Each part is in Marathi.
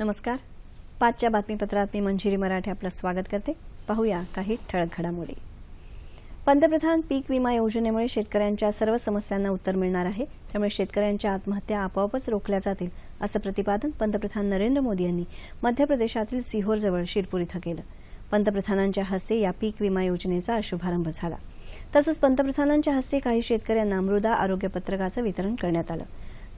नमस्कार. पाचच्या बातमीपत्रात मी मंजिरी मराठे आपलं स्वागत करते. पाहूया काही ठळक घडामोडी. पंतप्रधान पीक विमा योजनेमुळे शेतकऱ्यांच्या सर्व समस्यांना उत्तर मिळणार आहे. त्यामुळे शेतकऱ्यांच्या आत्महत्या आपोआपच रोखल्या जातील असं प्रतिपादन पंतप्रधान नरेंद्र मोदी यांनी मध्य प्रदेशातील सिहोरजवळ शिरपूर इथं केलं. पंतप्रधानांच्या हस्ते या पीक विमा योजनेचा शुभारंभ झाला. तसंच पंतप्रधानांच्या हस्ते काही शेतकऱ्यांना मृदा आरोग्य पत्रकाचं वितरण करण्यात आलं.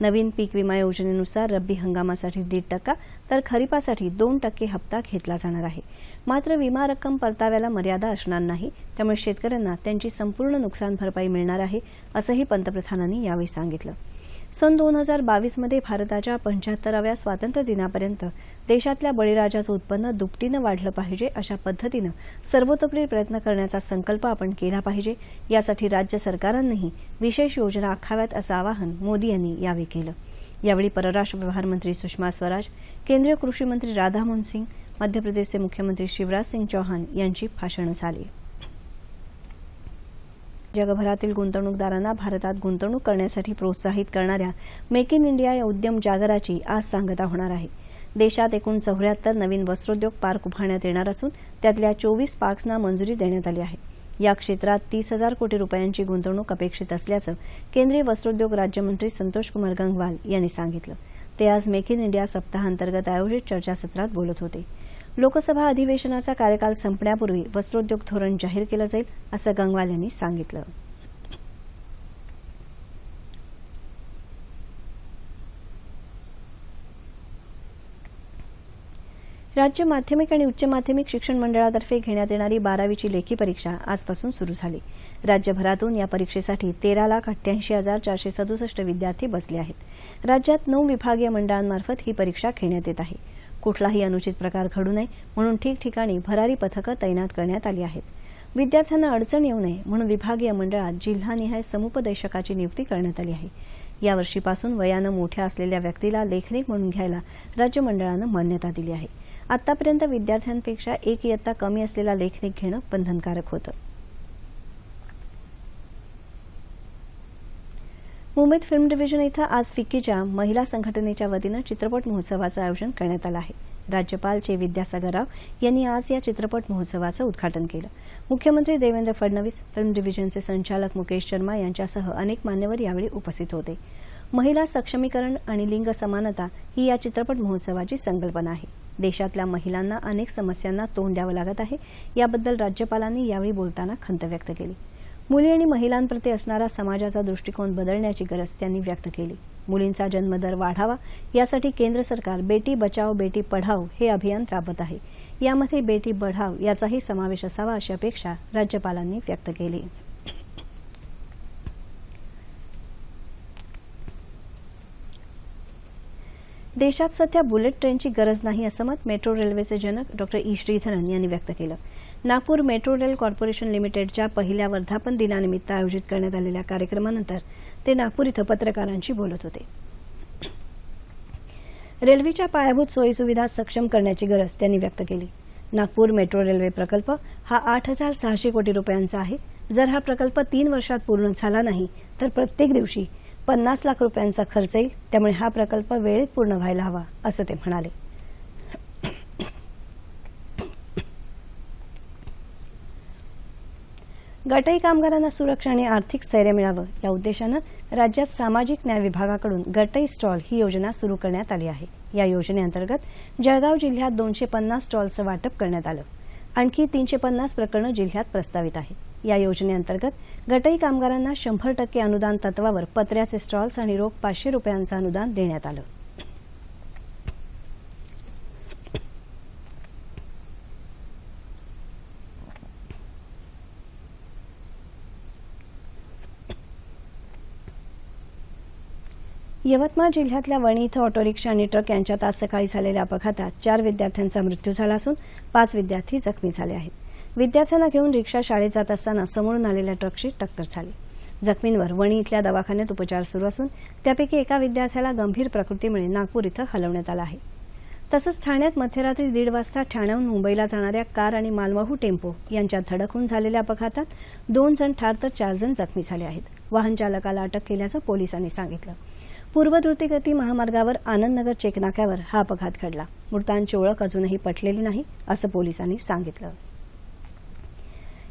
नवीन पीक विमा योजनेनुसार रब्बी हंगामासाठी दीड टक्का तर खरीपासाठी दोन टक्के हप्ता घेतला जाणार आहे. मात्र विमा रक्कम परताव्याला मर्यादा असणार नाही त्यामुळे शेतकऱ्यांना त्यांची संपूर्ण नुकसान भरपाई मिळणार आहे असंही पंतप्रधानांनी यावेळी सांगितलं. सन दोन हजार बावीसमध्ये भारताच्या पंच्याहत्तराव्या स्वातंत्र्य दिनापर्यंत देशातल्या बळीराजाचं उत्पन्न दुपटीनं वाढलं पाहिजे अशा पद्धतीनं सर्वतोपरी प्रयत्न करण्याचा संकल्प आपण केला पाहिजे. यासाठी राज्य सरकारांनीही विशेष योजना आखाव्यात असं आवाहन मोदी यांनी यावेळी केलं. यावेळी परराष्ट्र व्यवहार मंत्री सुषमा स्वराज केंद्रीय कृषी मंत्री राधामोहन सिंग मध्य प्रदेशचे मुख्यमंत्री शिवराज सिंग चौहान यांची भाषणं झाली. जगभरातील गुंतवणूकदारांना भारतात गुंतवणूक करण्यासाठी प्रोत्साहित करणाऱ्या मेक इन इंडिया या उद्यम जागराची आज सांगता होणार आहे. देशात एकूण चौऱ्याहत्तर नवीन वस्त्रोद्योग पार्क उभारण्यात येणार असून त्यातल्या चोवीस पार्क्सना मंजुरी देण्यात आली आहे. या क्षेत्रात तीस हजार कोटी रुपयांची गुंतवणूक अपेक्षित असल्याचं केंद्रीय वस्त्रोद्योग राज्यमंत्री संतोष कुमार गंगवाल यांनी सांगितलं. ते आज मेक इन इंडिया सप्ताहांतर्गत आयोजित चर्चासत्रात बोलत होते. लोकसभा अधिवेशनाचा कार्यकाल संपण्यापूर्वी वस्त्रोद्योग धोरण जाहीर केलं जाईल असं गंगवाल यांनी सांगितलं. राज्य माध्यमिक आणि उच्च माध्यमिक शिक्षण मंडळातर्फे घेण्यात येणारी बारावीची लेखी परीक्षा आजपासून सुरू झाली. राज्यभरातून या परीक्षेसाठी तेरा लाख अठ्ठ्याऐंशी हजार चारशे सदुसष्ट विद्यार्थी बसले आहेत. राज्यात नऊ विभागीय मंडळांमार्फत ही परीक्षा घेण्यात येत आहे. कुठलाही अनुचित प्रकार घडू नये म्हणून ठिकठिकाणी भरारी पथकं तैनात करण्यात आली आहेत. विद्यार्थ्यांना अडचण येऊ नये म्हणून विभागीय मंडळात जिल्हानिहाय समुपदेशकाची नियुक्ती करण्यात आली आहे. यावर्षीपासून वयानं मोठ्या असलेल्या व्यक्तीला लेखनिक म्हणून घ्यायला राज्य मंडळानं मान्यता दिली आहे. आतापर्यंत विद्यार्थ्यांपेक्षा एक इयत्ता कमी असलेला लेखनिक घेणं बंधनकारक होतं. मुंबईत फिल्म डिव्हिजन इथं आज फिक्कीच्या महिला संघटनेच्या वतीनं चित्रपट महोत्सवाचं आयोजन करण्यात आलं आहे. राज्यपाल चे विद्यासागर राव यांनी आज या चित्रपट महोत्सवाचं उद्घाटन केलं. मुख्यमंत्री देवेंद्र फडणवीस फिल्म डिव्हिजनचे संचालक मुकेश शर्मा यांच्यासह अनेक मान्यवर यावेळी उपस्थित होते. महिला सक्षमीकरण आणि लिंग समानता ही या चित्रपट महोत्सवाची संकल्पना आहे. देशातल्या महिलांना अनेक समस्यांना तोंड द्यावं लागत आहे याबद्दल राज्यपालांनी यावेळी बोलताना खंत व्यक्त केली. मुली आणि महिलांप्रती असणारा समाजाचा दृष्टिकोन बदलण्याची गरज त्यांनी व्यक्त केली. मुलींचा जन्मदर वाढावा यासाठी केंद्र सरकार बेटी बचाव बेटी पढाव हे अभियान राबवत आहे. यामध्ये बेटी बढाव याचाही समावेश असावा अशी अपेक्षा राज्यपालांनी व्यक्त केली. देशात सध्या बुलेट ट्रेनची गरज नाही असं मत मेट्रो रेल्वेचे जनक डॉक्टर ई श्रीधरन यांनी व्यक्त केलं. नागपूर मेट्रो रेल कॉर्पोरेशन लिमिटेडच्या पहिल्या वर्धापन दिनानिमित्त आयोजित करण्यात आलेल्या कार्यक्रमानंतर ते नागपूर इथं पत्रकारांशी बोलत होते. रेल्वेच्या पायाभूत सोयीसुविधा सक्षम करण्याची गरज त्यांनी व्यक्त केली. नागपूर मेट्रो रेल्वे प्रकल्प हा आठ हजार सहाशे कोटी रुपयांचा आहे. जर हा प्रकल्प तीन वर्षात पूर्ण झाला नाही तर प्रत्येक दिवशी पन्नास लाख रुपयांचा खर्च येईल. त्यामुळे हा प्रकल्प वेळेत पूर्ण व्हायला हवा असं ते म्हणाले. गटई कामगारांना सुरक्षा आणि आर्थिक स्थैर्य मिळावं या उद्देशानं राज्यात सामाजिक न्याय विभागाकडून गटई स्टॉल ही योजना सुरू करण्यात आली आहे. या योजनेअंतर्गत जळगाव जिल्ह्यात दोनशे पन्नास स्टॉलचं वाटप करण्यात आलं. आणखी तीनशे पन्नास प्रकरणं जिल्ह्यात प्रस्तावित आहेत. या योजनेअंतर्गत गटई कामगारांना शंभर टक्के अनुदान तत्वावर पत्र्याचे स्टॉल्स आणि रोख पाचशे रुपयांचं अनुदान देण्यात आलं. यवतमाळ जिल्ह्यातल्या वणी इथं ऑटोरिक्षा आणि ट्रक यांच्यात आज सकाळी झालेल्या अपघातात चार विद्यार्थ्यांचा मृत्यू झाला असून पाच विद्यार्थी जखमी झाले आहेत. विद्यार्थ्यांना घेऊन रिक्षा शाळेत जात असताना समोरून आलेल्या ट्रकशी टक्कर झाली. जखमींवर वणी इथल्या दवाखान्यात उपचार सुरू असून त्यापैकी एका विद्यार्थ्याला गंभीर प्रकृतीमुळे नागपूर इथं हलवण्यात आलं आहे. तसंच ठाण्यात मध्यरात्री दीड वाजता ठाण्याहून मुंबईला जाणाऱ्या कार आणि मालवाहू टेम्पो यांच्यात धडकहून झालेल्या अपघातात दोन जण ठार तर चार जण जखमी झाले आहेत. वाहन चालकाला अटक केल्याचं पोलिसांनी सांगितलं. पूर्व द्रुतगती महामार्गावर आनंदनगर चेकनाक्यावर हा अपघात घडला. मृतांची ओळख अजूनही पटलेली नाही असं पोलिसांनी सांगितलं.